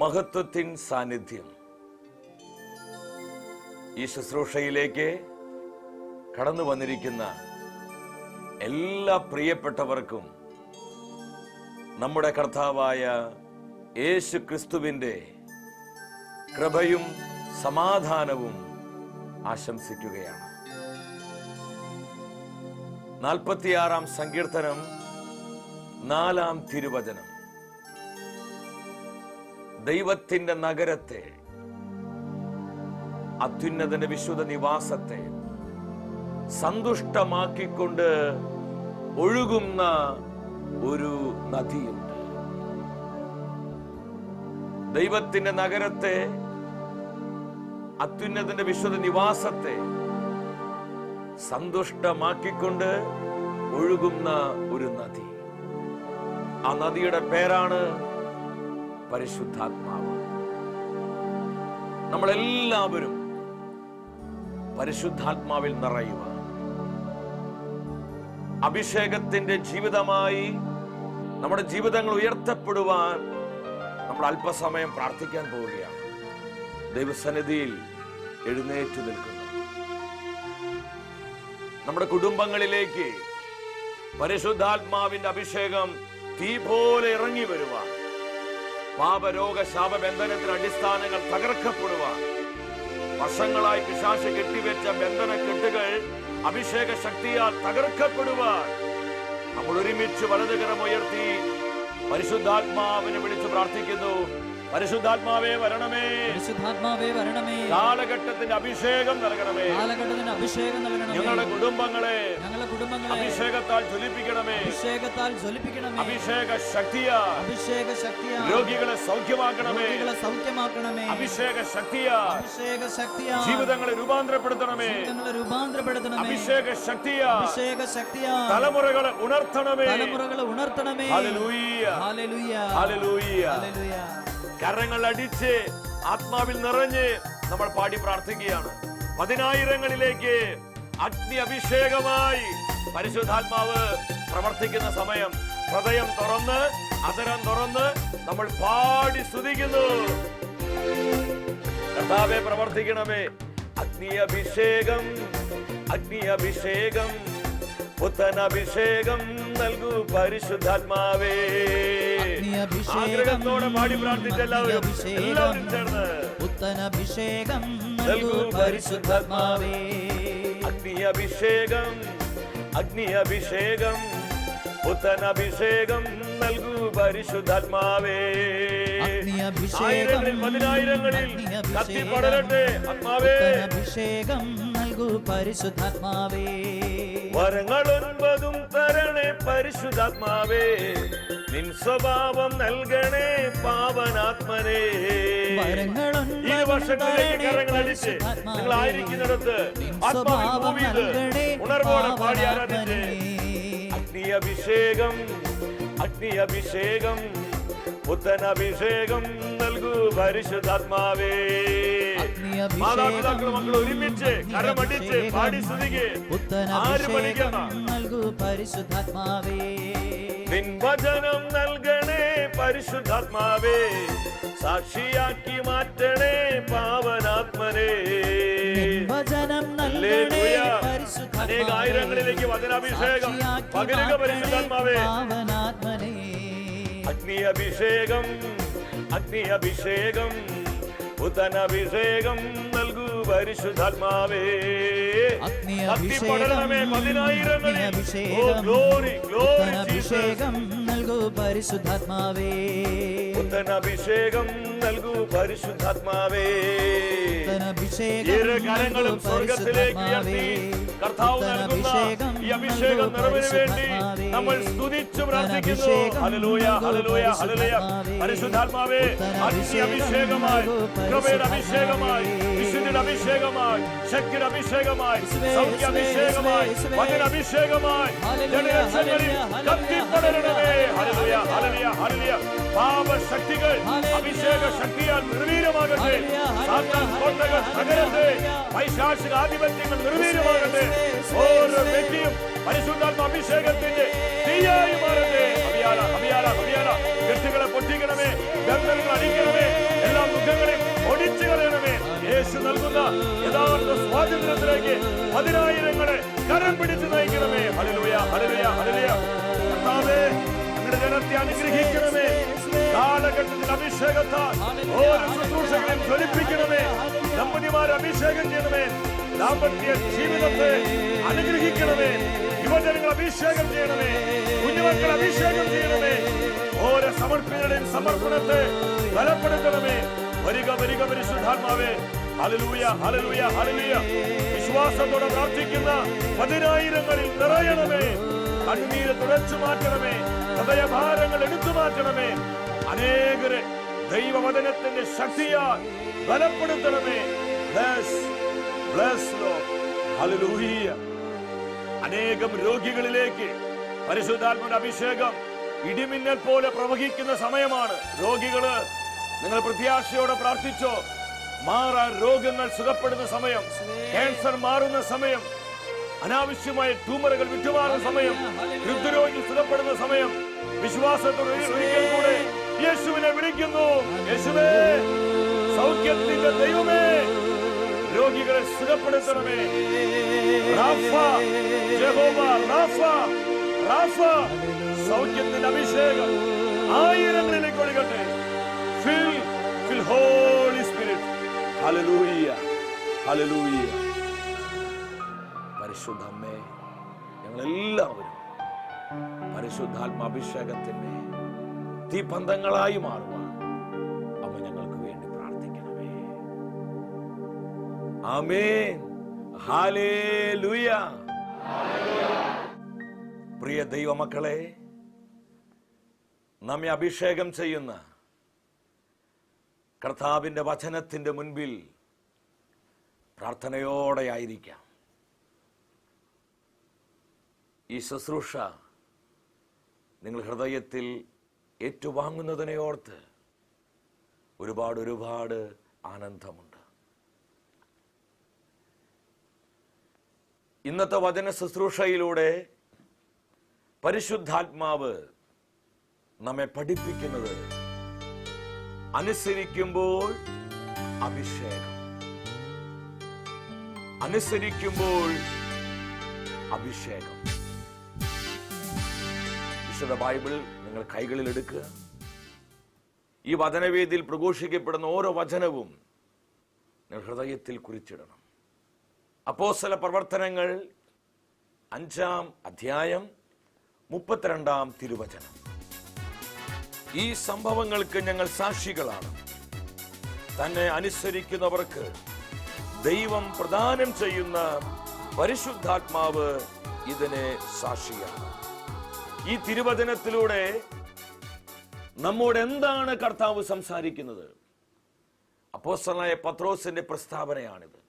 മഹത്വത്തിൻ സാന്നിധ്യം. ഈ ശുശ്രൂഷയിലേക്ക് കടന്നു വന്നിരിക്കുന്ന എല്ലാ പ്രിയപ്പെട്ടവർക്കും നമ്മുടെ കർത്താവായ യേശു ക്രിസ്തുവിന്റെ കൃപയും സമാധാനവും ആശംസിക്കുകയാണ്. നാൽപ്പത്തിയാറാം സങ്കീർത്തനം നാലാം തിരുവചനം. ദൈവത്തിന്റെ നഗരത്തെ അത്യുന്നതന്റെ വിശുദ്ധ നിവാസത്തെ സന്തുഷ്ടമാക്കിക്കൊണ്ട് ഒഴുകുന്ന ഒരു നദിയുണ്ട്. ദൈവത്തിന്റെ നഗരത്തെ അത്യുന്നതന്റെ വിശുദ്ധ നിവാസത്തെ സന്തുഷ്ടമാക്കിക്കൊണ്ട് ഒഴുകുന്ന ഒരു നദി. ആ നദിയുടെ പേരാണ് പരിശുദ്ധാത്മാവ്. നമ്മളെല്ലാവരും പരിശുദ്ധാത്മാവിൽ നിറയുക. അഭിഷേകത്തിന്റെ ജീവിതമായി നമ്മുടെ ജീവിതങ്ങൾ ഉയർത്തപ്പെടുവാൻ നമ്മൾ അല്പസമയം പ്രാർത്ഥിക്കാൻ പോവുകയാണ്. ദൈവസന്നിധിയിൽ എഴുന്നേറ്റ് നിൽക്കുന്നു. നമ്മുടെ കുടുംബങ്ങളിലേക്ക് പരിശുദ്ധാത്മാവിന്റെ അഭിഷേകം തീ പോലെ ഇറങ്ങി വരുവാൻ പാപരോഗ ശാപബന്ധനത്തിന് അടിസ്ഥാനങ്ങൾ തകർക്കപ്പെടുവാൻ. വർഷങ്ങളായി പിശാശ കെട്ടിവെച്ച ബന്ധന കെട്ടുകൾ അഭിഷേക ശക്തിയാൽ തകർക്കപ്പെടുവാൻ. നമ്മൾ ഒരുമിച്ച് വലതുകരം ഉയർത്തി പരിശുദ്ധാത്മാവിനെ വിളിച്ച് പ്രാർത്ഥിക്കുന്നു. പരിശുദ്ധാത്മാവേ വരണമേ. പരിശുദ്ധാത്മാവേ വരണമേ. കാലഘട്ടത്തിന്റെ അഭിഷേകം നൽകണമേ. കാലഘട്ടത്തിന്റെ അഭിഷേകം നൽകണമേ. ഞങ്ങളുടെ കുടുംബങ്ങളെ കുടുംബങ്ങളെ അഭിഷേകത്താൽ ജ്വലിപ്പിക്കണമേ. അഭിഷേകത്താൽ ജ്വലിപ്പിക്കണമേ. അഭിഷേക ശക്തിയാ അഭിഷേക ശക്തിയാ രോഗികളെ സൗഖ്യമാക്കണമേ. രോഗികളെ സൗഖ്യമാക്കണമേ. അഭിഷേക ശക്തിയാ അഭിഷേക ശക്തിയാ ജീവിതങ്ങളെ രൂപാന്തരപ്പെടുത്തണമേ. ജീവിതങ്ങളെ രൂപാന്തരപ്പെടുത്തണമേ. അഭിഷേക ശക്തിയാ അഭിഷേക ശക്തിയാ തലമുറകളെ ഉണർത്തണമേ. തലമുറകളെ ഉണർത്തണമേ. ഹല്ലേലൂയ. Hallelujah hallelujah. ഹല്ലേലൂയ കരങ്ങൾ അടിച്ച് ആത്മാവിൽ നിറഞ്ഞ് നമ്മൾ പാടി പ്രാർത്ഥിക്കുകയാണ്. പതിനായിരങ്ങളിലേക്ക് അഗ്നി അഭിഷേകമായി പരിശുദ്ധാത്മാവ് പ്രവർത്തിക്കുന്ന സമയം. ഹൃദയം തുറന്ന് അതരം തുറന്ന് നമ്മൾ പാടി സ്തുതിക്കുന്നു. കർത്താവെ പ്രവർത്തിക്കണമേ. അഗ്നി അഭിഷേകം അഗ്നി അഭിഷേകം പുത്തൻ അഭിഷേകം നൽകൂ പരിശുദ്ധാത്മാവേ. ആഗ്രഹത്തോടെ പാടി പ്രാർത്ഥിച്ച എല്ലാവരും എല്ലാവരും ചേർന്ന്. പുത്തനഭിഷേകം നൽകൂ നൽകൂ പരിശുദ്ധാത്മാവേ. അഗ്നി അഭിഷേകം അഗ്നി അഭിഷേകം പുത്തൻ അഭിഷേകം നൽകൂ പരിശുദ്ധാത്മാവേ. ആയിരങ്ങളിൽ പതിനായിരങ്ങളിൽ കത്തി പടരട്ടെ ആത്മാവേ. അഭിഷേകം നൽകൂ പരിശുദ്ധാത്മാവേ. വരങ്ങൾ ഒൻപതും തരണേ പരിശുദ്ധാത്മാവേ. നിൻ സ്വഭാവം നൽകണേ പാവനാത്മനേ ഈ വർഷത്തിലേക്ക് തരണേ കരങ്ങൾ അടിച്ച് നിങ്ങൾ ആയിരിക്കുന്നിടത്ത് ഉണർവോടെ പാടി ആരാധിച്ച്. അഗ്നി അഭിഷേകം അഗ്നി അഭിഷേകം പുത്തൻ അഭിഷേകം നൽകൂ പരിശുദ്ധാത്മാവേ. മാതാപിതാക്കൾ മക്കൾ ഒരുമിച്ച് കരമടിച്ച് പാടി സ്തുതിക്ക് ആര് പഠിക്കണം നൽകൂ പരിശുദ്ധാത്മാവേ. നിൻ വചനം നൽകണേ പരിശുദ്ധാത്മാവേ. സാക്ഷിയാക്കി മാറ്റണേ പാവനാത്മനെ. വചനം നൽകണേ ഹല്ലേലൂയ. പരിശുദ്ധാത്മാവേ. അനേക ആയിരങ്ങളിലേക്ക് വചനാഭിഷേകം പകരുക പരിശുദ്ധാത്മാവേ. പാവനാത്മനെ. അഗ്നി അഭിഷേകം അഗ്നി അഭിഷേകം നൽകൂ പരിശുദ്ധാത്മാവേ. അഗ്നി കത്തിപ്പടരണമേ അഭിഷേകം, നൽകൂ പരിശുദ്ധാത്മാവേ. അഭിഷേകം നൽകൂ പരിശുദ്ധാത്മാവേ. കരങ്ങളും സ്വർഗത്തിലേക്ക് കർത്താവ് നൽകുന്ന ഈ അഭിഷേകം നിറവിന് വേണ്ടി നമ്മൾ സ്തുതിച്ചു പ്രാർത്ഥിക്കുന്നു. നൽകൂ ഹല്ലേലൂയ ഹല്ലേലൂയ. പരിശുദ്ധാത്മാവേ. അഗ്നി അഭിഷേകമായി കൃപയുടെ അഭിഷേകമായി അഭിഷേകമായി ശക്തിയുടെ അഭിഷേകമായി സൗഖ്യ അഭിഷേകമായി വചന അഭിഷേകമായി ജനലക്ഷങ്ങളിൽ കത്തിപ്പടരണമേ. ഹല്ലേലൂയ. ഹല്ലേലൂയ ഹല്ലേലൂയ പാപശക്തികൾ. അഭിഷേക ശക്തിയാൽ നിർവീര്യമാകട്ടെ. സാത്താൻ കോട്ടകൾ തകരട്ടെ. പൈശാചിക ആധിപത്യങ്ങൾ നിർവീര്യമാകട്ടെ. ഓരോ. വ്യക്തിയും പരിശുദ്ധാത്മ അഭിഷേകത്തിന്റെ തീയായി മാറട്ടെ. ഹബിയാല ഹബിയാല ഹബിയാല കെട്ടുകളെ പൊട്ടിക്കണമേ. ബന്ധങ്ങൾ അടിക്കണമേ യഥാർത്ഥ സ്വാതന്ത്ര്യത്തിലേക്ക് പതിനായിരങ്ങളെ കരം പിടിച്ച് നയിക്കണമേ. ഹല്ലേലൂയ കർത്താവേ ഞങ്ങളുടെ ജനത്തെ അനുഗ്രഹിക്കണമേ. കാലഘട്ടത്തിൽ അഭിഷേകത്താൽ ഓരോ ശുശ്രൂഷകളെയും ജ്വലിപ്പിക്കണമേ. ദമ്പതിമാരെ അഭിഷേകം ചെയ്യണമേ. ദാമ്പത്യ ജീവിതത്തെ അനുഗ്രഹിക്കണമേ. യുവജനങ്ങൾ അഭിഷേകം ചെയ്യണമേ. കുഞ്ഞുമക്കൾ അഭിഷേകം ചെയ്യണമേ. ഓരോ സമർപ്പിതരുടെയും സമർപ്പണത്തെ ബലപ്പെടുത്തണമേ. വരിക വരിക പരിശുദ്ധാത്മാവേ. ഹല്ലേലൂയ ഹല്ലേലൂയ ഹല്ലേലൂയ. വിശ്വാസത്തോടെ പ്രാർത്ഥിക്കുന്ന പതിനായിരങ്ങളിൽ നിറയണമേ. കണ്ണീര് തുടച്ചു മാറ്റണമേ. ഹൃദയഭാരങ്ങൾ എടുത്തു മാറ്റണമേ. അനേകരെ ദൈവവചനത്തിന്റെ ശക്തിയാൽ ബലപ്പെടുത്തണമേ. ബ്ലസ് ബ്ലസ് ലോ ഹലലൂഹിയ അനേകം രോഗികളിലേക്ക് പരിശുദ്ധാത്മയുടെ അഭിഷേകം ഇടിമിന്നൽ പോലെ പ്രവഹിക്കുന്ന സമയമാണ്. രോഗികൾ നിങ്ങൾ പ്രത്യാശയോടെ പ്രാർത്ഥിച്ചോ? മാറാൻ രോഗങ്ങൾ സുഖപ്പെടുന്ന സമയം ക്യാൻസർ മാറുന്ന സമയം അനാവശ്യമായ ട്യൂമറുകൾ വിട്ടുമാറുന്ന സമയം ഹൃദ്രോഗി സുഖപ്പെടുന്ന സമയം വിശ്വാസത്തോടെ ഒരു- ഒരിക്കൽ കൂടെ യേശുവിനെ വിളിക്കുന്നു. യേശുവേ സൗഖ്യത്തിന്റെ ദൈവമേ രോഗികളെ സുഖപ്പെടുത്തണമേ. റാഫ, യഹോവ, റാഫ, റാഫ, സൗഖ്യത്തിന്റെ അഭിഷേകം ആയിരങ്ങളിലേക്ക് ഒഴുകട്ടെ. Fill fill holy spirit hallelujah hallelujah പരിശുദ്ധ അമ്മേ ഞങ്ങളെല്ലാവരും പരിശുദ്ധാത്മ അഭിഷേകത്തിന്റെ തീപന്തങ്ങളായി മാറുവാൻ അമ്മ ഞങ്ങൾക്ക് വേണ്ടി പ്രാർത്ഥിക്കണമേ. ആമേൻ. ഹാലേലൂയ പ്രിയ ദൈവമക്കളെ നമ്മെ അഭിഷേകം ചെയ്യുന്ന കർത്താവിന്റെ വചനത്തിന്റെ മുൻപിൽ പ്രാർത്ഥനയോടെ ആയിരിക്കാം. ഈ ശുശ്രൂഷ നിങ്ങൾ ഹൃദയത്തിൽ ഏറ്റുവാങ്ങുന്നതിനെ ഓർത്ത് ഒരുപാട് ഒരുപാട് ആനന്ദമുണ്ട്. ഇന്നത്തെ വചന ശുശ്രൂഷയിലൂടെ പരിശുദ്ധാത്മാവ് നമ്മെ പഠിപ്പിക്കുന്നത് അനുസരിക്കുമ്പോൾ അഭിഷേകം. അനുസരിക്കുമ്പോൾ അഭിഷേകം. വിശുദ്ധ ബൈബിൾ നിങ്ങൾ കൈകളിൽ എടുക്കുക. ഈ വചനവേദിയിൽ പ്രഘോഷിക്കപ്പെടുന്ന ഓരോ വചനവും നിങ്ങൾ ഹൃദയത്തിൽ കുറിച്ചിടണം. അപ്പോസല പ്രവർത്തനങ്ങൾ അഞ്ചാം അധ്യായം മുപ്പത്തിരണ്ടാം തിരുവചനം. ഈ സംഭവങ്ങൾക്ക് ഞങ്ങൾ സാക്ഷികളാണ്. തന്നെ അനുസരിക്കുന്നവർക്ക് ദൈവം പ്രദാനം ചെയ്യുന്ന പരിശുദ്ധാത്മാവ് ഇതിനെ സാക്ഷിയാണ്. ഈ തിരുവചനത്തിലൂടെ നമ്മോട് എന്താണ് കർത്താവ് സംസാരിക്കുന്നത്? അപ്പോസ്തലനായ പത്രോസിന്റെ പ്രസ്താവനയാണിത്.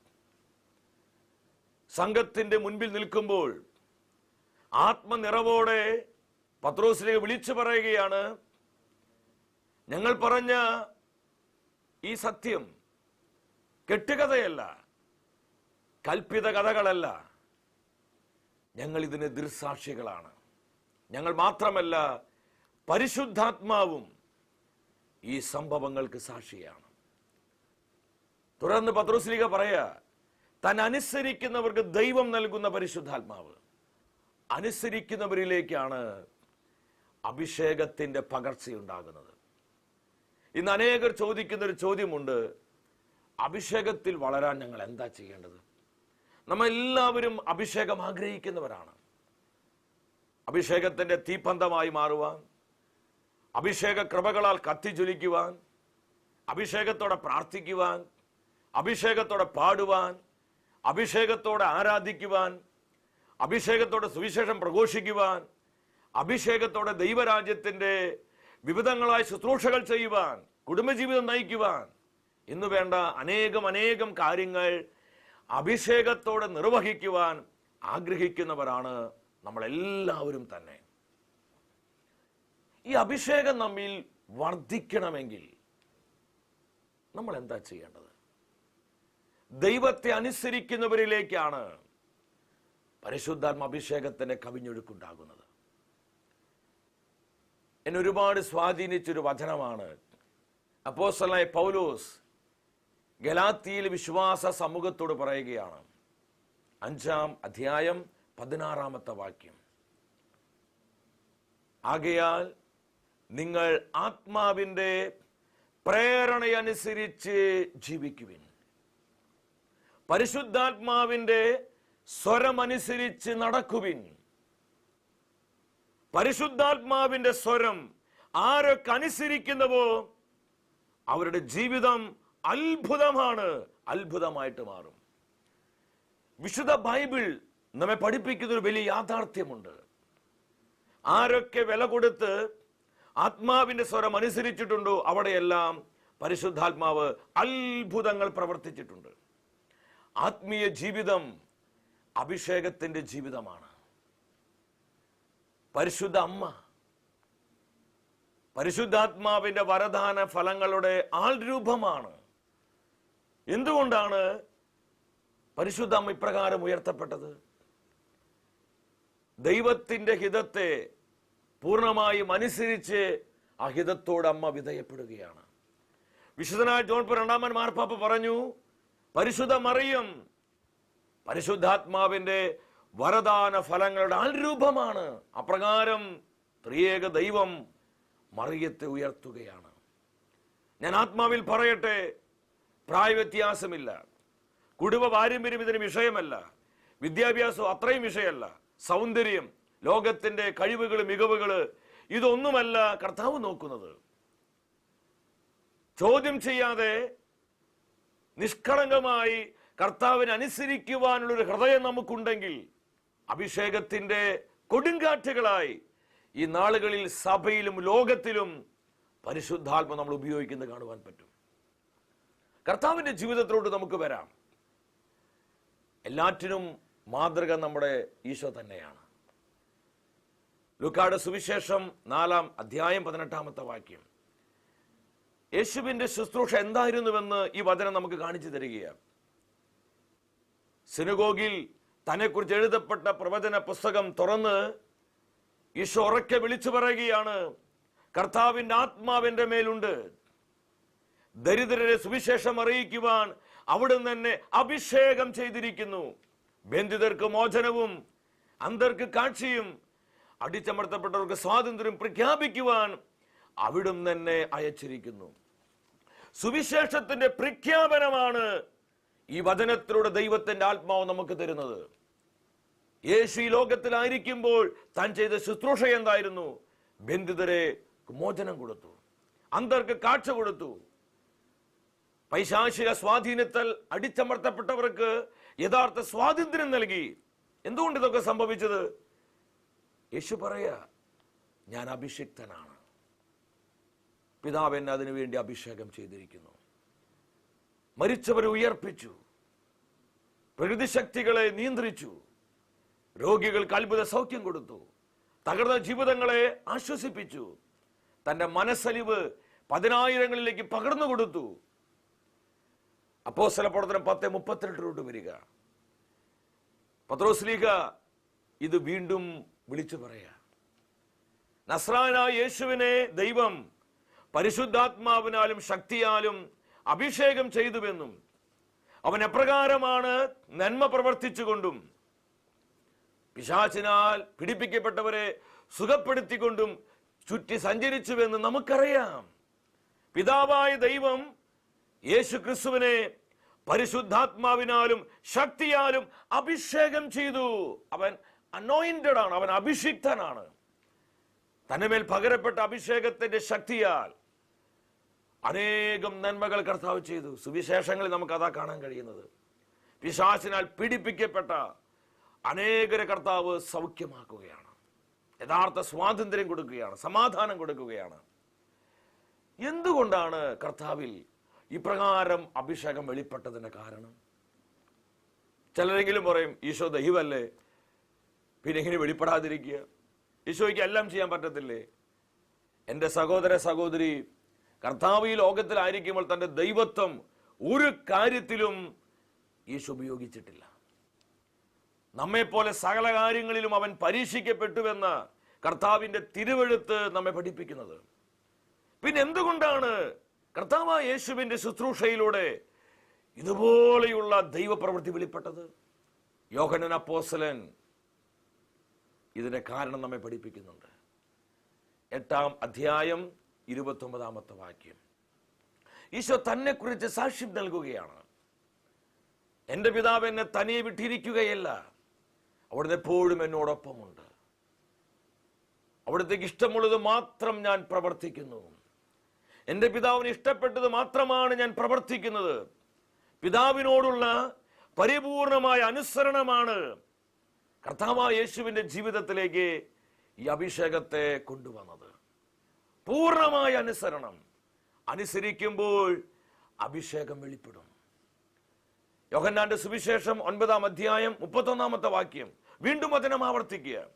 സംഘത്തിന്റെ മുൻപിൽ നിൽക്കുമ്പോൾ ആത്മനിറവോടെ പത്രോസിലേക്ക് വിളിച്ചു പറയുകയാണ് ഞങ്ങൾ പറഞ്ഞ ഈ സത്യം കെട്ടുകഥയല്ല കൽപ്പിത കഥകളല്ല ഞങ്ങൾ ഇതിന് ദൃസാക്ഷികളാണ് ഞങ്ങൾ മാത്രമല്ല പരിശുദ്ധാത്മാവും ഈ സംഭവങ്ങൾക്ക് സാക്ഷിയാണ്. തുടർന്ന് പത്രോസ്ലിക പറയാ താൻ അനുസരിക്കുന്നവർക്ക് ദൈവം നൽകുന്ന പരിശുദ്ധാത്മാവ്. അനുസരിക്കുന്നവരിലേക്കാണ് അഭിഷേകത്തിന്റെ പകർച്ചയുണ്ടാകുന്നത്. ഇന്ന് അനേകർ ചോദിക്കുന്ന ഒരു ചോദ്യമുണ്ട്. അഭിഷേകത്തിൽ വളരാൻ ഞങ്ങൾ എന്താ ചെയ്യേണ്ടത്? നമ്മൾ എല്ലാവരും അഭിഷേകം ആഗ്രഹിക്കുന്നവരാണ്. അഭിഷേകത്തിന്റെ തീപ്പന്തമായി മാറുവാൻ അഭിഷേക കൃപകളാൽ കത്തിജ്വലിക്കുവാൻ അഭിഷേകത്തോടെ പ്രാർത്ഥിക്കുവാൻ അഭിഷേകത്തോടെ പാടുവാൻ അഭിഷേകത്തോടെ ആരാധിക്കുവാൻ അഭിഷേകത്തോടെ സുവിശേഷം പ്രഘോഷിക്കുവാൻ അഭിഷേകത്തോടെ ദൈവരാജ്യത്തിന്റെ വിവിധങ്ങളായ ശുശ്രൂഷകൾ ചെയ്യുവാൻ കുടുംബജീവിതം നയിക്കുവാൻ. ഇന്ന് വേണ്ട അനേകം അനേകം കാര്യങ്ങൾ അഭിഷേകത്തോടെ നിർവഹിക്കുവാൻ ആഗ്രഹിക്കുന്നവരാണ് നമ്മളെല്ലാവരും തന്നെ. ഈ അഭിഷേകം നമ്മിൽ വർദ്ധിക്കണമെങ്കിൽ നമ്മൾ എന്താ ചെയ്യേണ്ടത്? ദൈവത്തെ അനുസരിക്കുന്നവരിലേക്കാണ് പരിശുദ്ധാത്മ അഭിഷേകത്തിന്റെ കവിഞ്ഞൊഴുക്കുണ്ടാകുന്നത്. എന്നെ ഒരുപാട് സ്വാധീനിച്ചൊരു വചനമാണ്. അപ്പോസലായ പൗലോസ് ഗലാത്തിയിൽ വിശ്വാസ സമൂഹത്തോട് പറയുകയാണ്. അഞ്ചാം അധ്യായം പതിനാറാമത്തെ വാക്യം. ആകയാൽ നിങ്ങൾ ആത്മാവിന്റെ പ്രേരണയനുസരിച്ച് ജീവിക്കുവിൻ. പരിശുദ്ധാത്മാവിന്റെ സ്വരമനുസരിച്ച് നടക്കുവിൻ. പരിശുദ്ധാത്മാവിന്റെ സ്വരം ആരൊക്കെ അനുസരിക്കുന്നുവോ അവരുടെ ജീവിതം അത്ഭുതമാണ് അത്ഭുതമായിട്ട് മാറും. വിശുദ്ധ ബൈബിൾ നമ്മെ പഠിപ്പിക്കുന്ന ഒരു വലിയ യാഥാർത്ഥ്യമുണ്ട്. ആരൊക്കെ വില കൊടുത്ത് ആത്മാവിന്റെ സ്വരം അനുസരിച്ചിട്ടുണ്ടോ അവിടെയെല്ലാം പരിശുദ്ധാത്മാവ് അത്ഭുതങ്ങൾ പ്രവർത്തിച്ചിട്ടുണ്ട്. ആത്മീയ ജീവിതം അഭിഷേകത്തിന്റെ ജീവിതമാണ്. പരിശുദ്ധ അമ്മ. പരിശുദ്ധാത്മാവിന്റെ വരദാന ഫലങ്ങളുടെ ആൾ ആൾരൂപമാണ്. എന്തുകൊണ്ടാണ് പരിശുദ്ധ അമ്മ ഇപ്രകാരം ഉയർത്തപ്പെട്ടത്? ദൈവത്തിന്റെ ഹിതത്തെ പൂർണമായും അനുസരിച്ച് ആ ഹിതത്തോട് അമ്മ വിധയപ്പെടുകയാണ്. വിശുദ്ധനായ ജോൺ രണ്ടാമൻ മാർപ്പാപ്പ പറഞ്ഞു പരിശുദ്ധ മറിയം പരിശുദ്ധാത്മാവിന്റെ വരദാന ഫലങ്ങളുടെ ആൽരൂപമാണ് അപ്രകാരം ത്രിയേക ദൈവം മറിയത്തെ ഉയർത്തുകയാണ്. ഞാൻ ആത്മാവിൽ പറയട്ടെ പ്രായവ്യത്യാസമില്ല. കുടുംബ പാരമ്പര്യം ഇതിന് വിഷയമല്ല. വിദ്യാഭ്യാസം അത്രയും വിഷയമല്ല. സൗന്ദര്യം ലോകത്തിന്റെ കഴിവുകൾ മികവുകൾ ഇതൊന്നുമല്ല കർത്താവ് നോക്കുന്നത്. ചോദ്യം ചെയ്യാതെ നിഷ്കളങ്കമായി കർത്താവിനെ അനുസരിക്കുവാനുള്ള ഒരു ഹൃദയം നമുക്കുണ്ടെങ്കിൽ അഭിഷേകത്തിന്റെ കൊടുങ്കാറ്റുകളായി ഈ നാളുകളിൽ സഭയിലും ലോകത്തിലും പരിശുദ്ധാത്മ നമ്മൾ ഉപയോഗിക്കുന്നത് കാണുവാൻ പറ്റും. കർത്താവിന്റെ ജീവിതത്തിലോട്ട് നമുക്ക് വരാം. എല്ലാറ്റിനും മാതൃക നമ്മുടെ ഈശോ തന്നെയാണ്. ലുക്കാട് സുവിശേഷം നാലാം അധ്യായം പതിനെട്ടാമത്തെ വാക്യം. യേശുവിന്റെ ശുശ്രൂഷ എന്തായിരുന്നുവെന്ന് ഈ വചനം നമുക്ക് കാണിച്ചു തരികയാണ്. സിനുഗോഗിൽ തന്നെക്കുറിച്ച് എഴുതപ്പെട്ട പ്രവചന പുസ്തകം തുറന്ന് ഈശോ ഉറക്കെ വിളിച്ചു പറയുകയാണ് കർത്താവിന്റെ ആത്മാവിന്റെ മേലുണ്ട്. ദരിദ്രരെ സുവിശേഷം അറിയിക്കുവാൻ അവിടുന്ന് തന്നെ അഭിഷേകം ചെയ്തിരിക്കുന്നു. ബന്ധിതർക്ക് മോചനവും അന്തർക്ക് കാഴ്ചയും അടിച്ചമർത്തപ്പെട്ടവർക്ക് സ്വാതന്ത്ര്യം പ്രഖ്യാപിക്കുവാൻ അവിടും തന്നെ അയച്ചിരിക്കുന്നു. സുവിശേഷത്തിന്റെ പ്രഖ്യാപനമാണ് ഈ വചനത്തിലൂടെ ദൈവത്തിന്റെ ആത്മാവ് നമുക്ക് തരുന്നത്. യേശു ഈ ലോകത്തിലായിരിക്കുമ്പോൾ താൻ ചെയ്ത ശുശ്രൂഷ എന്തായിരുന്നു? ബന്ധിതരെ മോചനം കൊടുത്തു. അന്തർക്ക് കാഴ്ച കൊടുത്തു. പൈശാചിക സ്വാധീനത്താൽ അടിച്ചമർത്തപ്പെട്ടവർക്ക് യഥാർത്ഥ സ്വാതന്ത്ര്യം നൽകി. എന്തുകൊണ്ട് ഇതൊക്കെ സംഭവിച്ചത്? യേശു പറയാ ഞാൻ അഭിഷിക്തനാണ്. പിതാവ് എന്നെ അതിനുവേണ്ടി അഭിഷേകം ചെയ്തിരിക്കുന്നു. മരിച്ചവരെ ഉയർപ്പിച്ചു. പ്രകൃതി ശക്തികളെ നിയന്ത്രിച്ചു. രോഗികൾക്ക് അത്ഭുത സൗഖ്യം കൊടുത്തു. തകർന്ന ജീവിതങ്ങളെ ആശ്വസിപ്പിച്ചു. തന്റെ മനസ്സലിവ് പതിനായിരങ്ങളിലേക്ക് പകർന്നു കൊടുത്തു. അപ്പോസ്തല പ്രവർത്തനം പത്ത് മുപ്പത്തിരണ്ടിലോട്ട് വരിക. പത്രോസ്ലീഹ ഇത് വീണ്ടും വിളിച്ചു പറയാ. നസ്രാനായ യേശുവിനെ ദൈവം പരിശുദ്ധാത്മാവിനാലും ശക്തിയാലും അഭിഷേകം ചെയ്തുവെന്നും അവൻ എപ്രകാരമാണ് നന്മ പ്രവർത്തിച്ചുകൊണ്ടും പിശാചിനാൽ പിടിപ്പിക്കപ്പെട്ടവരെ സുഖപ്പെടുത്തിക്കൊണ്ടും ചുറ്റി സഞ്ചരിച്ചുവെന്ന് നമുക്കറിയാം. പിതാവായ ദൈവം യേശു ക്രിസ്തുവിനെ പരിശുദ്ധാത്മാവിനാലും ശക്തിയാലും അഭിഷേകം ചെയ്തു. അവൻ അനോയിന്റഡ് ആണ് അവൻ അഭിഷിക്തനാണ്. തന്നെ മേൽ പകരപ്പെട്ട അഭിഷേകത്തിന്റെ ശക്തിയാൽ അനേകം നന്മകൾ കർത്താവ് ചെയ്തു. സുവിശേഷങ്ങളിൽ നമുക്ക് അതാ കാണാൻ കഴിയുന്നത്. പിശാസിനാൽ പീഡിപ്പിക്കപ്പെട്ട അനേകരെ കർത്താവ് സൗഖ്യമാക്കുകയാണ്. യഥാർത്ഥ സ്വാതന്ത്ര്യം കൊടുക്കുകയാണ് സമാധാനം കൊടുക്കുകയാണ്. എന്തുകൊണ്ടാണ് കർത്താവിൽ ഇപ്രകാരം അഭിഷേകം വെളിപ്പെട്ടതിന് കാരണം? ചിലരെങ്കിലും പറയും ഈശോ ദൈവമല്ലേ? പിന്നെ ഇങ്ങനെ വെളിപ്പെടാതിരിക്കുക. ഈശോയ്ക്ക് എല്ലാം ചെയ്യാൻ പറ്റത്തില്ലേ? എന്റെ സഹോദര സഹോദരി കർത്താവ് ഈ ലോകത്തിലായിരിക്കുമ്പോൾ തന്റെ ദൈവത്വം ഒരു കാര്യത്തിലും യേശു ഉപയോഗിച്ചിട്ടില്ല. നമ്മെപ്പോലെ സകല കാര്യങ്ങളിലും അവൻ പരീക്ഷിക്കപ്പെട്ടുവെന്ന് കർത്താവിന്റെ തിരുവെഴുത്ത് നമ്മെ പഠിപ്പിക്കുന്നത്. പിന്നെ എന്തുകൊണ്ടാണ് കർത്താവ് യേശുവിന്റെ ശുശ്രൂഷയിലൂടെ ഇതുപോലെയുള്ള ദൈവപ്രവൃത്തി വെളിപ്പെട്ടത്? യോഹനൻ അപ്പോസലൻ ഇതിന്റെ കാരണം നമ്മെ പഠിപ്പിക്കുന്നുണ്ട്. എട്ടാം അധ്യായം ഇരുപത്തി ഒമ്പതാമത്തെ വാക്യം. ഈശോ തന്നെ കുറിച്ച് സാക്ഷ്യം നൽകുകയാണ്. എന്റെ പിതാവ് എന്നെ തനിയെ വിട്ടിരിക്കുകയല്ല. അവിടുന്ന് എപ്പോഴും എന്നോടൊപ്പമുണ്ട്. അവിടുത്തേക്ക് ഇഷ്ടമുള്ളത് മാത്രം ഞാൻ പ്രവർത്തിക്കുന്നു. എന്റെ പിതാവിന് ഇഷ്ടപ്പെട്ടത് മാത്രമാണ് ഞാൻ പ്രവർത്തിക്കുന്നത്. പിതാവിനോടുള്ള പരിപൂർണമായ അനുസരണമാണ് കർത്താവായ യേശുവിന്റെ ജീവിതത്തിലേക്ക് ഈ അഭിഷേകത്തെ കൊണ്ടുവന്നത്. പൂർണമായ അനുസരണം. അനുസരിക്കുമ്പോൾ അഭിഷേകം വെളിപ്പെടും. യോഹന്നാന്റെ സുവിശേഷം ഒൻപതാം അധ്യായം മുപ്പത്തൊന്നാമത്തെ വാക്യം. വീണ്ടും വചനം ആവർത്തിക്കുക.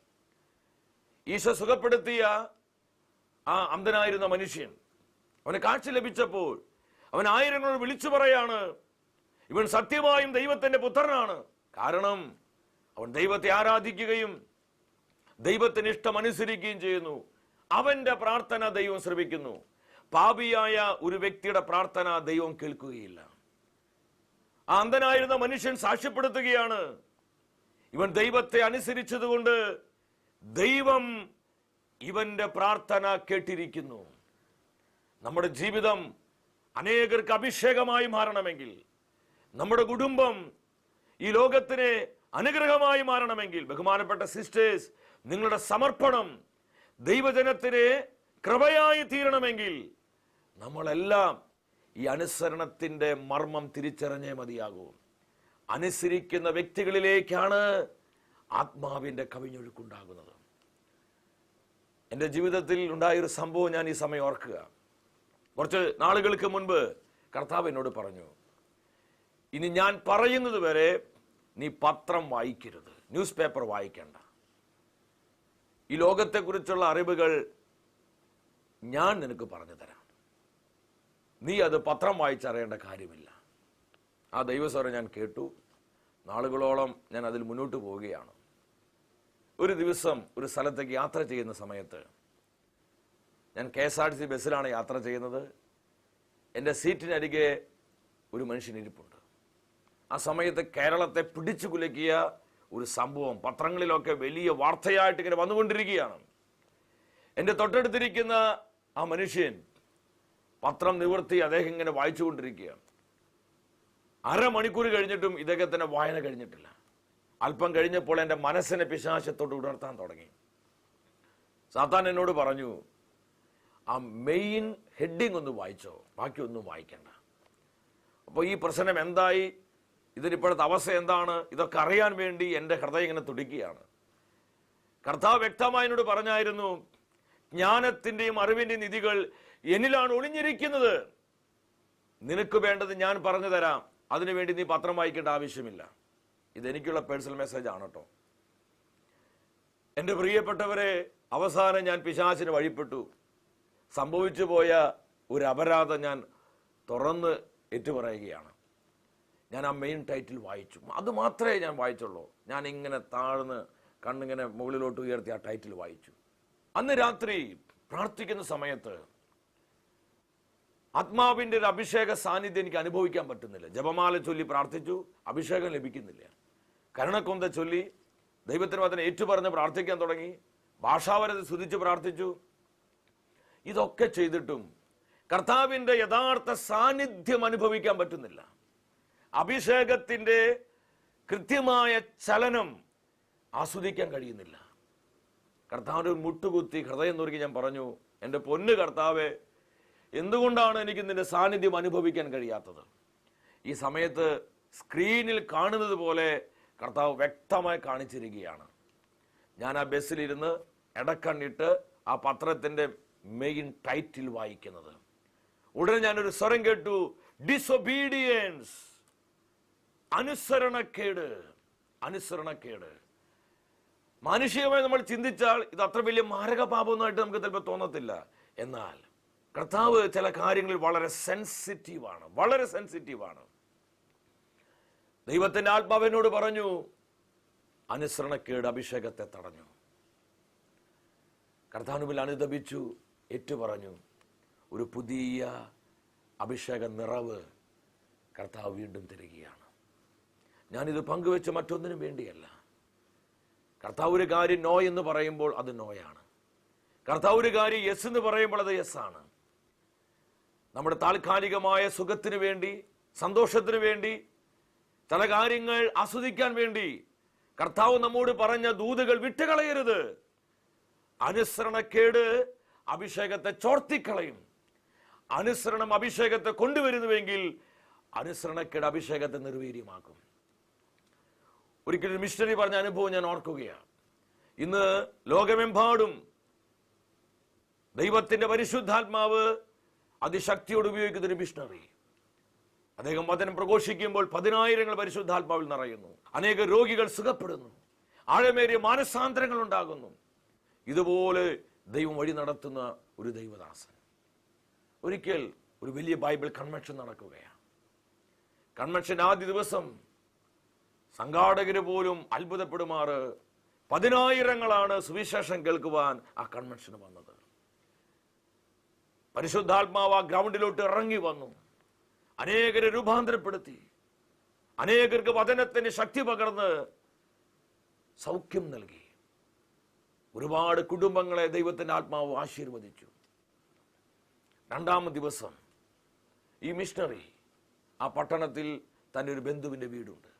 ഈശോ സുഖപ്പെടുത്തിയ ആ അന്ധനായിരുന്ന മനുഷ്യൻ. അവന് കാഴ്ച ലഭിച്ചപ്പോൾ അവൻ ആയിരങ്ങളോട് വിളിച്ചു പറയാണ് ഇവൻ സത്യമായും ദൈവത്തിന്റെ പുത്രനാണ്. കാരണം അവൻ ദൈവത്തെ ആരാധിക്കുകയും ദൈവത്തിന് ഇഷ്ടം അനുസരിക്കുകയും ചെയ്യുന്നു. അവന്റെ പ്രാർത്ഥന ദൈവം ശ്രമിക്കുന്നു പാപിയായ ഒരു വ്യക്തിയുടെ പ്രാർത്ഥന ദൈവം കേൾക്കുകയില്ല. ആ അന്ധനായിരുന്ന മനുഷ്യൻ സാക്ഷ്യപ്പെടുത്തുകയാണ്. ഇവൻ ദൈവത്തെ അനുസരിച്ചതുകൊണ്ട് ദൈവം ഇവന്റെ പ്രാർത്ഥന കേട്ടിരിക്കുന്നു. നമ്മുടെ ജീവിതം അനേകർക്ക് അഭിഷേകമായി മാറണമെങ്കിൽ നമ്മുടെ കുടുംബം ഈ ലോകത്തിന് അനുഗ്രഹമായി മാറണമെങ്കിൽ ബഹുമാനപ്പെട്ട സിസ്റ്റേഴ്സ് നിങ്ങളുടെ സമർപ്പണം ദൈവജനത്തിന് കൃപയായി തീരണമെങ്കിൽ നമ്മളെല്ലാം ഈ അനുസരണത്തിന്റെ മർമ്മം തിരിച്ചറിഞ്ഞേ മതിയാകൂ. അനുസരിക്കുന്ന വ്യക്തികളിലേക്കാണ് ആത്മാവിന്റെ കവിഞ്ഞൊഴുക്കുണ്ടാകുന്നത്. എന്റെ ജീവിതത്തിൽ ഉണ്ടായൊരു സംഭവം ഞാൻ ഈ സമയം ഓർക്കുക. കുറച്ച് നാളുകൾക്ക് മുൻപ് കർത്താവ് എന്നോട് പറഞ്ഞു ഇനി ഞാൻ പറയുന്നത് വരെ നീ പത്രം വായിക്കരുത്. ന്യൂസ് പേപ്പർ വായിക്കേണ്ട. ഈ ലോകത്തെക്കുറിച്ചുള്ള അറിവുകൾ ഞാൻ നിനക്ക് പറഞ്ഞു തരാം. നീ അത് പത്രം വായിച്ചറിയേണ്ട കാര്യമില്ല. ആ ദൈവസ്വരം ഞാൻ കേട്ടു. നാളുകളോളം ഞാൻ അതിൽ മുന്നോട്ട് പോവുകയാണ്. ഒരു ദിവസം ഒരു സ്ഥലത്തേക്ക് യാത്ര ചെയ്യുന്ന സമയത്ത് ഞാൻ K S R T C ബസ്സിലാണ് യാത്ര ചെയ്യുന്നത്. എന്റെ സീറ്റിനരികെ ഒരു മനുഷ്യനിരിപ്പുണ്ട് ആ സമയത്ത് കേരളത്തെ പിടിച്ചു കുലുക്കിയ ഒരു സംഭവം പത്രങ്ങളിലൊക്കെ വലിയ വാർത്തയായിട്ട് ഇങ്ങനെ വന്നുകൊണ്ടിരിക്കുകയാണ്. എന്റെ തൊട്ടടുത്തിരിക്കുന്ന ആ മനുഷ്യൻ പത്രം നിവർത്തി അദ്ദേഹം ഇങ്ങനെ വായിച്ചുകൊണ്ടിരിക്കുകയാണ്. അരമണിക്കൂർ കഴിഞ്ഞിട്ടും ഇദ്ദേഹത്തിന്റെ വായന കഴിഞ്ഞിട്ടില്ല. അല്പം കഴിഞ്ഞപ്പോൾ എന്റെ മനസ്സിനെ പിശാശത്തോട് ഉണർത്താൻ തുടങ്ങി. സാത്താൻ എന്നോട് പറഞ്ഞു ആ മെയിൻ ഹെഡിങ് ഒന്ന് വായിച്ചോ ബാക്കിയൊന്നും വായിക്കണ്ട. അപ്പോൾ ഈ പ്രശ്നം എന്തായി? ഇതിനിപ്പോഴത്തെ അവസ്ഥ എന്താണ്? ഇതൊക്കെ അറിയാൻ വേണ്ടി എന്റെ ഹൃദയം ഇങ്ങനെ തുടിക്കുകയാണ്. കർത്താവ് വ്യക്തമായി എന്നോട് പറഞ്ഞായിരുന്നു ജ്ഞാനത്തിന്റെയും അറിവിന്റെയും നിധികൾ എന്നിലാണ് ഒളിഞ്ഞിരിക്കുന്നത്. നിനക്ക് വേണ്ടത് ഞാൻ പറഞ്ഞു തരാം. അതിനുവേണ്ടി നീ പത്രം വായിക്കേണ്ട ആവശ്യമില്ല. ഇതെനിക്കുള്ള പേഴ്സണൽ മെസ്സേജ് ആണ് കേട്ടോ. എന്റെ പ്രിയപ്പെട്ടവരെ അവസാനം ഞാൻ പിശാചിന് വഴിപ്പെട്ടു. സംഭവിച്ചു പോയ ഒരു അപരാധം ഞാൻ തുറന്ന് ഏറ്റുപറയുകയാണ്. ഞാൻ ആ മെയിൻ ടൈറ്റിൽ വായിച്ചു. അത് മാത്രമേ ഞാൻ വായിച്ചുള്ളൂ. ഞാൻ ഇങ്ങനെ താഴ്ന്ന് കണ്ണിങ്ങനെ മുകളിലോട്ട് ഉയർത്തി ആ ടൈറ്റിൽ വായിച്ചു. അന്ന് രാത്രി പ്രാർത്ഥിക്കുന്ന സമയത്ത് ആത്മാവിന്റെ ഒരു അഭിഷേക സാന്നിധ്യം എനിക്ക് അനുഭവിക്കാൻ പറ്റുന്നില്ല. ജപമാല ചൊല്ലി പ്രാർത്ഥിച്ചു അഭിഷേകം ലഭിക്കുന്നില്ല. കരുണക്കൊന്ത ചൊല്ലി ദൈവത്തിന് അതിനെ ഏറ്റുപറഞ്ഞ് പ്രാർത്ഥിക്കാൻ തുടങ്ങി ഭാഷാവരത സ്തുതിച്ച് പ്രാർത്ഥിച്ചു. ഇതൊക്കെ ചെയ്തിട്ടും കർത്താവിന്റെ യഥാർത്ഥ സാന്നിധ്യം അനുഭവിക്കാൻ പറ്റുന്നില്ല. അഭിഷേകത്തിന്റെ കൃത്യമായ ചലനം ആസ്വദിക്കാൻ കഴിയുന്നില്ല. കർത്താവിന്റെ ഒരു മുട്ടുകുത്തി ഹൃദയം നുറുക്കി ഞാൻ പറഞ്ഞു എന്റെ പൊന്ന് കർത്താവെ എന്തുകൊണ്ടാണ് എനിക്ക് നിന്റെ സാന്നിധ്യം അനുഭവിക്കാൻ കഴിയാത്തത്? ഈ സമയത്ത് സ്ക്രീനിൽ കാണുന്നത് പോലെ കർത്താവ് വ്യക്തമായി കാണിച്ചിരിക്കുകയാണ്. ഞാൻ ആ ബസ്സിലിരുന്ന് ഇടക്കണ്ണിട്ട് ആ പത്രത്തിന്റെ മെയിൻ ടൈറ്റിൽ വായിക്കുന്നത്. ഉടനെ ഞാനൊരു സ്വരം കേട്ടു ഡിസൊബീഡിയൻസ് അനുസരണക്കേട് അനുസരണക്കേട്. മാനുഷികമായി നമ്മൾ ചിന്തിച്ചാൽ ഇത് അത്ര വലിയ മാരക പാപമൊന്നുമായിട്ട് നമുക്ക് ചിലപ്പോൾ തോന്നത്തില്ല. എന്നാൽ കർത്താവ് ചില കാര്യങ്ങളിൽ വളരെ സെൻസിറ്റീവാണ് വളരെ സെൻസിറ്റീവാണ്. ദൈവത്തിന്റെ ആത്മാവിനോട് പറഞ്ഞു അനുസരണക്കേട് അഭിഷേകത്തെ തടഞ്ഞു. കർത്താനുവിൽ അനുദപിച്ചു ഏറ്റുപറഞ്ഞു. ഒരു പുതിയ അഭിഷേക നിറവ് കർത്താവ് വീണ്ടും തരികയാണ്. ഞാനിത് പങ്കുവെച്ച മറ്റൊന്നിനും വേണ്ടിയല്ല. കർത്താവ് ഒരു കാര്യം നോ എന്ന് പറയുമ്പോൾ അത് നോയാണ്. കർത്താവ് ഒരു കാര്യം യെസ് എന്ന് പറയുമ്പോൾ അത് യെസ് ആണ്. നമ്മുടെ താൽക്കാലികമായ സുഖത്തിന് വേണ്ടി സന്തോഷത്തിന് വേണ്ടി ചില കാര്യങ്ങൾ ആസ്വദിക്കാൻ വേണ്ടി കർത്താവ് നമ്മോട് പറഞ്ഞ ദൂതുകൾ വിട്ടുകളയരുത്. അനുസരണക്കേട് അഭിഷേകത്തെ ചോർത്തിക്കളയും. അനുസരണം അഭിഷേകത്തെ കൊണ്ടുവരുന്നുവെങ്കിൽ അനുസരണക്കേട് അഭിഷേകത്തെ നിർവീര്യമാക്കും. ഒരിക്കലും മിഷണറി പറഞ്ഞ അനുഭവം ഞാൻ ഓർക്കുകയാണ്. ഇന്ന് ലോകമെമ്പാടും ദൈവത്തിന്റെ പരിശുദ്ധാത്മാവ് അതിശക്തിയോട് ഉപയോഗിക്കുന്ന ഒരു മിഷണറി. അദ്ദേഹം വചനം പ്രഘോഷിക്കുമ്പോൾ പതിനായിരങ്ങൾ പരിശുദ്ധാത്മാവിൽ നിറയുന്നു. അനേക രോഗികൾ സുഖപ്പെടുന്നു. ആഴമേറിയ മാനസാന്തരങ്ങൾ ഉണ്ടാകുന്നു. ഇതുപോലെ ദൈവം വഴി നടത്തുന്ന ഒരു ദൈവദാസൻ. ഒരിക്കൽ ഒരു വലിയ ബൈബിൾ കൺവെൻഷൻ നടക്കുകയാണ്. കൺവെൻഷൻ ആദ്യ ദിവസം സംഘാടകര് പോലും അത്ഭുതപ്പെടുമാറ്. പതിനായിരങ്ങളാണ് സുവിശേഷം കേൾക്കുവാൻ ആ കൺവെൻഷന് വന്നത്. പരിശുദ്ധാത്മാവ് ആ ഗ്രൗണ്ടിലോട്ട് ഇറങ്ങി വന്നു. അനേകരെ രൂപാന്തരപ്പെടുത്തി. അനേകർക്ക് വചനത്തിന് ശക്തി പകർന്ന് സൗഖ്യം നൽകി. ഒരുപാട് കുടുംബങ്ങളെ ദൈവത്തിന്റെ ആത്മാവ് ആശീർവദിച്ചു. രണ്ടാമത് ദിവസം ഈ മിഷണറി ആ പട്ടണത്തിൽ തന്റെ ഒരു ബന്ധുവിന്റെ വീടുണ്ട്.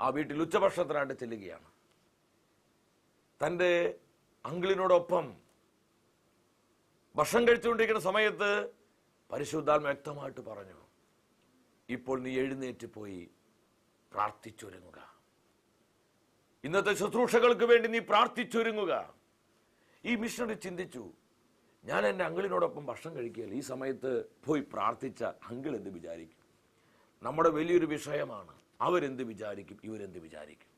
ആ വീട്ടിൽ ഉച്ചഭക്ഷണത്തിനായിട്ട് ചെല്ലുകയാണ്. തന്റെ അങ്കിളിനോടൊപ്പം ഭക്ഷണം കഴിച്ചുകൊണ്ടിരിക്കുന്ന സമയത്ത് പരിശുദ്ധാത്മ വ്യക്തമായിട്ട് പറഞ്ഞു ഇപ്പോൾ നീ എഴുന്നേറ്റ് പോയി പ്രാർത്ഥിച്ചൊരുങ്ങുക. ഇന്നത്തെ ശുശ്രൂഷകൾക്ക് വേണ്ടി നീ പ്രാർത്ഥിച്ചൊരുങ്ങുക. ഈ മിഷണറി ചിന്തിച്ചു ഞാൻ എന്റെ അങ്കിളിനോടൊപ്പം ഭക്ഷണം കഴിക്കുകയല്ല. ഈ സമയത്ത് പോയി പ്രാർത്ഥിച്ച അങ്കിൾ എന്ത് വിചാരിക്കും. നമ്മുടെ വലിയൊരു വിഷയമാണ് അവരെന്ത് വിചാരിക്കും? ഇവരെന്ത് വിചാരിക്കും?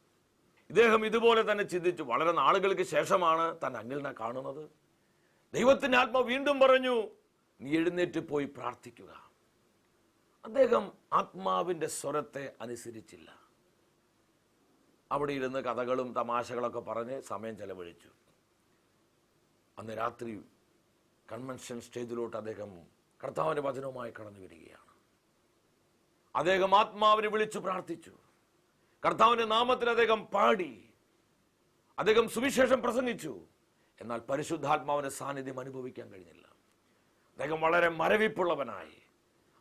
ഇദ്ദേഹം ഇതുപോലെ തന്നെ ചിന്തിച്ചു. വളരെ നാളുകൾക്ക് ശേഷമാണ് തന്റെ അങ്കിളിനെ കാണുന്നത്. ദൈവത്തിന്റെ ആത്മ വീണ്ടും പറഞ്ഞു നീ എഴുന്നേറ്റ് പോയി പ്രാർത്ഥിക്കുക. അദ്ദേഹം ആത്മാവിന്റെ സ്വരത്തെ അനുസരിച്ചില്ല. അവിടെ ഇരുന്ന് കഥകളും തമാശകളൊക്കെ പറഞ്ഞ് സമയം ചെലവഴിച്ചു. അന്ന് രാത്രി കൺവെൻഷൻ സ്റ്റേജിലോട്ട് അദ്ദേഹം കർത്താവിന്റെ വചനവുമായി കടന്നു വരികയാണ് അദ്ദേഹം ആത്മാവിനെ വിളിച്ചു പ്രാർത്ഥിച്ചു. കർത്താവിന്റെ നാമത്തിൽ അദ്ദേഹം പാടി. അദ്ദേഹം സുവിശേഷം പ്രസംഗിച്ചു. എന്നാൽ പരിശുദ്ധാത്മാവിന്റെ സാന്നിധ്യം അനുഭവിക്കാൻ കഴിഞ്ഞില്ല. അദ്ദേഹം വളരെ മരവിപ്പുള്ളവനായി.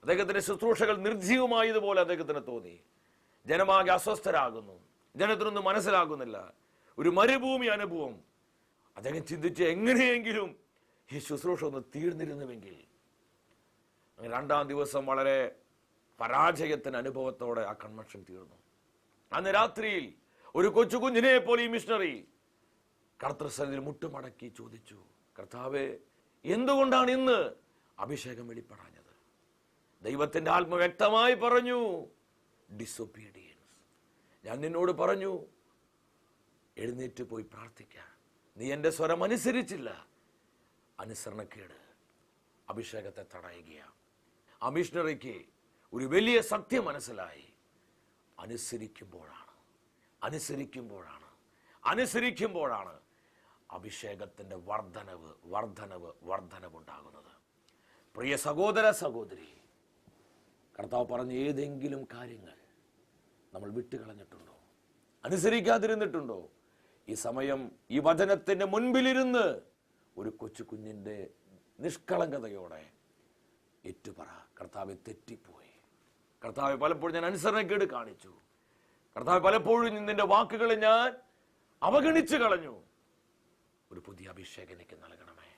അദ്ദേഹത്തിന്റെ ശുശ്രൂഷകൾ നിർജീവമായതുപോലെ അദ്ദേഹത്തിന് തോന്നി. ജനമാകെ അസ്വസ്ഥരാകുന്നു. ജനത്തിനൊന്നും മനസ്സിലാകുന്നില്ല. ഒരു മരുഭൂമി അനുഭവം. അദ്ദേഹം ചിന്തിച്ച് എങ്ങനെയെങ്കിലും ഈ ശുശ്രൂഷ ഒന്ന് തീർന്നിരുന്നുവെങ്കിൽ. രണ്ടാം ദിവസം വളരെ പരാജയത്തിന് അനുഭവത്തോടെ ആ കൺവെൻഷൻ തീർന്നു. അന്ന് രാത്രിയിൽ ഒരു കൊച്ചു കുഞ്ഞിനെ പോലെ ഈ മിഷണറി കർത്തൃസന്നിധിയിൽ മുട്ടുമടക്കി ചോദിച്ചു കർത്താവെ എന്തുകൊണ്ടാണ് ഇന്ന് അഭിഷേകം വെളിപ്പെടാഞ്ഞത്? ദൈവത്തിന്റെ ആത്മ വ്യക്തമായി പറഞ്ഞു ഡിസൊബീഡിയൻസ് ഞാൻ നിന്നോട് പറഞ്ഞു എഴുന്നേറ്റ് പോയി പ്രാർത്ഥിക്കാം. നീ എന്റെ സ്വരം അനുസരിച്ചില്ല. അനുസരണക്കേട്. അഭിഷേകത്തെ തടയുകയാണ്. ആ മിഷണറിക്ക് ഒരു വലിയ സത്യം മനസ്സിലായി. അനുസരിക്കുമ്പോഴാണ്. അനുസരിക്കുമ്പോഴാണ്. അനുസരിക്കുമ്പോഴാണ് അഭിഷേകത്തിന്റെ വർധനവ് വർധനവ് വർധനവുണ്ടാകുന്നത്. പ്രിയ സഹോദര സഹോദരി കർത്താവ് പറഞ്ഞ ഏതെങ്കിലും കാര്യങ്ങൾ നമ്മൾ വിട്ടുകളഞ്ഞിട്ടുണ്ടോ? അനുസരിക്കാതിരുന്നിട്ടുണ്ടോ? ഈ സമയം ഈ വചനത്തിന്റെ മുൻപിലിരുന്ന് ഒരു കൊച്ചു കുഞ്ഞിന്റെ നിഷ്കളങ്കതയോടെ ഏറ്റുപറ. കർത്താവ് തെറ്റിപ്പോയി. കർത്താവ് പലപ്പോഴും ഞാൻ അനുസരണക്കേട് കാണിച്ചു. കർത്താവ് പലപ്പോഴും നിന്റെ വാക്കുകളെ ഞാൻ അവഗണിച്ചു കളഞ്ഞു. ഒരു പുതിയ അഭിഷേകം എനിക്ക് നൽകണമേ.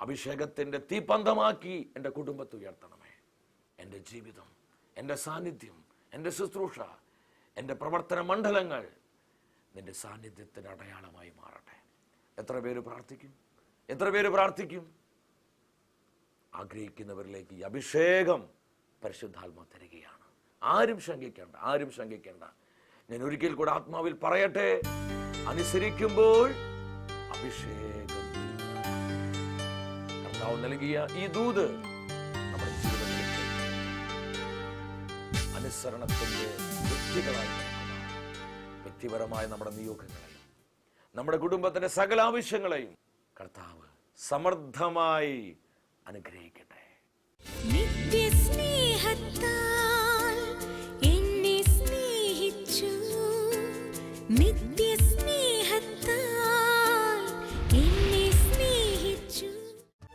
അഭിഷേകത്തിന്റെ തീപന്തമാക്കി എന്റെ കുടുംബത്തെ ഉയർത്തണമേ. എന്റെ ജീവിതം എന്റെ സാന്നിധ്യം എന്റെ ശുശ്രൂഷ എന്റെ പ്രവർത്തന മണ്ഡലങ്ങൾ നിന്റെ സാന്നിധ്യത്തിന്റെ അടയാളമായി മാറട്ടെ. എത്ര പേര് പ്രാർത്ഥിക്കും? എത്ര പേര് പ്രാർത്ഥിക്കും? ആഗ്രഹിക്കുന്നവരിലേക്ക് ഈ അഭിഷേകം പരിശുദ്ധാത്മ തരികയാണ് ആരും ശങ്കിക്കേണ്ട ആരും ശങ്കിക്കേണ്ട. ഞാൻ ഒരിക്കൽ കൂടെ ആത്മാവിൽ പറയട്ടെ. അനുസരിക്കുമ്പോൾ അഭിഷേകം കർത്താവ് നൽകിയ ഈ ദൂത് നമ്മുടെ അനുസരണത്തിന്റെ വ്യക്തികളായി. വ്യക്തിപരമായ നമ്മുടെ നിയോഗങ്ങളെയും നമ്മുടെ കുടുംബത്തിന്റെ സകല ആവശ്യങ്ങളെയും കർത്താവ് സമർത്ഥമായി അനുഗ്രഹിക്കട്ടെ. നിത്യസ്നേഹത്താൽ എന്നെ സ്നേഹിച്ചു. നിത്യസ്നേഹത്താൽ എന്നെ സ്നേഹിച്ചു.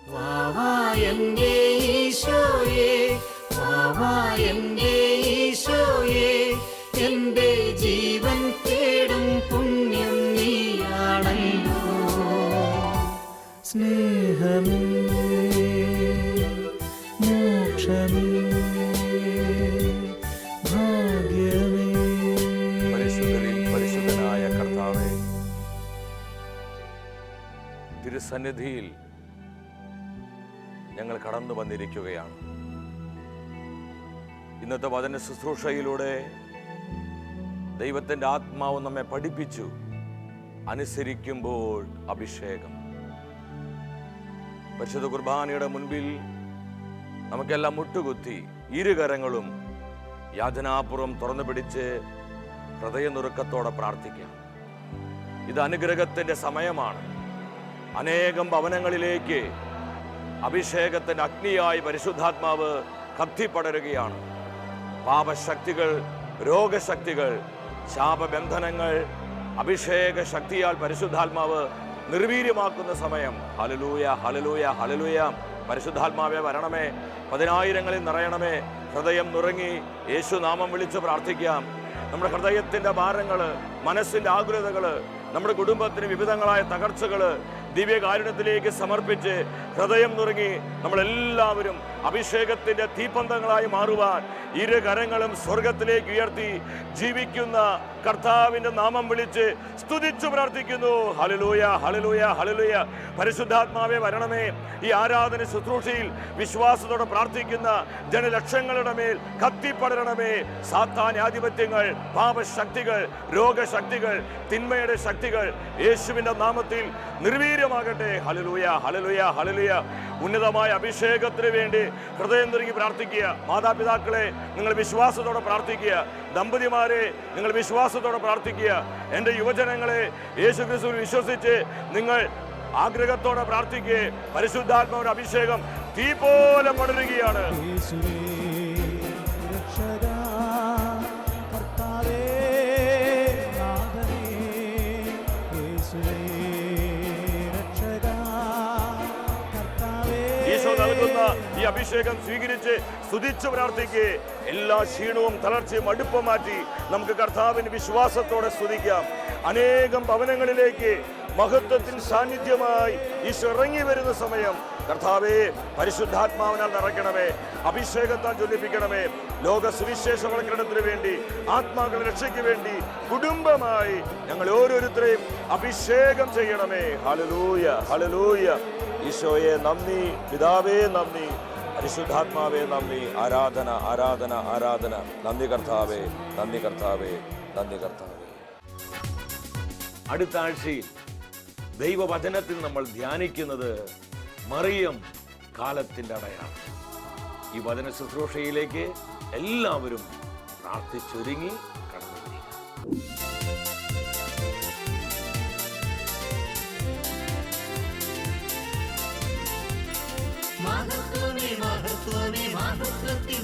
വാവാ എന്റെ ഈശോയെ. വാവാ എന്റെ ഈശോയെ. എന്റെ ജീവൻ തേടും പുണ്യം നീയാണല്ലോ. സ്നേഹമേ തിരുസന്നിധിയിൽ ഞങ്ങൾ കടന്നു വന്നിരിക്കുകയാണ്. ഇന്നത്തെ വചന ശുശ്രൂഷയിലൂടെ ദൈവത്തിന്റെ ആത്മാവ് നമ്മെ പഠിപ്പിച്ചു. അനുസരിക്കുമ്പോൾ അഭിഷേകം. പരിശുദ്ധ കുർബാനയുടെ മുൻപിൽ നമുക്കെല്ലാം മുട്ടുകുത്തി ഇരുകരങ്ങളും യാചനാപുറം തുറന്നു പിടിച്ച് ഹൃദയനുറുക്കത്തോടെ പ്രാർത്ഥിക്കാം. ഇത് അനുഗ്രഹത്തിന്റെ സമയമാണ്. അനേകം ഭവനങ്ങളിലേക്ക് അഭിഷേകത്തിന്റെ അഗ്നിയായി പരിശുദ്ധാത്മാവ് കത്തിപ്പടരുകയാണ്. പാപശക്തികൾ രോഗശക്തികൾ ശാപബന്ധനങ്ങൾ അഭിഷേക ശക്തിയാൽ പരിശുദ്ധാത്മാവ് നിർവീര്യമാക്കുന്ന സമയം. ഹലലൂയ ഹലലൂയ ഹലലൂയ പരിശുദ്ധാത്മാവെ വരണമേ. പതിനായിരങ്ങളിൽ നിറയണമേ. ഹൃദയം നുറങ്ങി യേശു നാമം വിളിച്ച് പ്രാർത്ഥിക്കാം. നമ്മുടെ ഹൃദയത്തിന്റെ ഭാരങ്ങൾ മനസ്സിന്റെ ആകുലതകൾ നമ്മുടെ കുടുംബത്തിന് വിവിധങ്ങളായ തകർച്ചകൾ ദിവ്യകാരുണ്യത്തിലേക്ക് സമർപ്പിച്ച് ഹൃദയം നുറങ്ങി നമ്മളെല്ലാവരും അഭിഷേകത്തിന്റെ തീപന്തങ്ങളായി മാറുവാൻ ഇരു കരങ്ങളും സ്വർഗത്തിലേക്ക് ഉയർത്തി ജീവിക്കുന്ന കർത്താവിന്റെ നാമം വിളിച്ച് സ്തുതിച്ചു പ്രാർത്ഥിക്കുന്നു. ഹലലൂയ ഹലലൂയ ഹലലൂയ പരിശുദ്ധാത്മാവെ വരണമേ. ഈ ആരാധന ശുശ്രൂഷയിൽ വിശ്വാസത്തോടെ പ്രാർത്ഥിക്കുന്ന ജനലക്ഷങ്ങളുടെ മേൽ കത്തിപ്പടരണമേ സാത്താനാധിപത്യങ്ങൾ പാപശക്തികൾ രോഗശക്തികൾ തിന്മയുടെ ശക്തികൾ യേശുവിന്റെ നാമത്തിൽ നിർവീര്യമാകട്ടെ ഹലലൂയ ഹലലൂയ ഹലലൂയ ഉന്നതമായ അഭിഷേകത്തിന് വേണ്ടി ഹൃദയം തുറങ്ങി പ്രാർത്ഥിക്കുക. മാതാപിതാക്കളെ നിങ്ങൾ വിശ്വാസത്തോടെ പ്രാർത്ഥിക്കുക. ദമ്പതിമാരെ നിങ്ങൾ വിശ്വാസത്തോടെ പ്രാർത്ഥിക്കുക. എന്റെ യുവജനങ്ങളെ യേശു ക്രിസ്തു വിശ്വസിച്ച് നിങ്ങൾ ആഗ്രഹത്തോടെ പ്രാർത്ഥിക്കുക. പരിശുദ്ധാത്മാവിന്റെ അഭിഷേകം തീ പോലെ പടരുകയാണ് അഭിഷേകം സ്വീകരിച്ച് സ്തുതിച്ചു പ്രാർത്ഥിക്കുക എല്ലാ ക്ഷീണവും തളർച്ചയും അടുപ്പം മാറ്റി നമുക്ക് കർത്താവിന് വിശ്വാസത്തോടെ സ്തുതിക്കാം. അനേകം ഭവനങ്ങളിലേക്ക് മഹത്വത്തിൻ സാന്നിധ്യമായി ഈശോ ഇറങ്ങി വരുന്ന സമയം. കർത്താവേ പരിശുദ്ധാത്മാവിനാൽ നിറയ്ക്കണമേ. അഭിഷേകത്താൽ ജ്വലിപ്പിക്കണമേ. ലോക സുവിശേഷവൽക്കരണത്തിന് വേണ്ടി ആത്മാക്കളുടെ രക്ഷയ്ക്ക് വേണ്ടി കുടുംബമായി ഞങ്ങൾ ഓരോരുത്തരെയും അഭിഷേകം ചെയ്യണമേ. ഹലലൂയ ഹലലൂയ ഈശോയെ നന്ദി പിതാവേ നന്ദി. പരിശുദ്ധാത്മാവേ നന്ദി. ആരാധന ആരാധന ആരാധന. നന്ദി കർത്താവേ നന്ദി കർത്താവേ നന്ദി കർത്താവേ. അടുത്ത ആഴ്ചയിൽ ദൈവവചനത്തിൽ നമ്മൾ ധ്യാനിക്കുന്നത് മറിയം കാലത്തിന്റെ അടയാളം. ഈ വചന ശുശ്രൂഷയിലേക്ക് എല്ലാവരും പ്രാർത്ഥിച്ചൊരുങ്ങി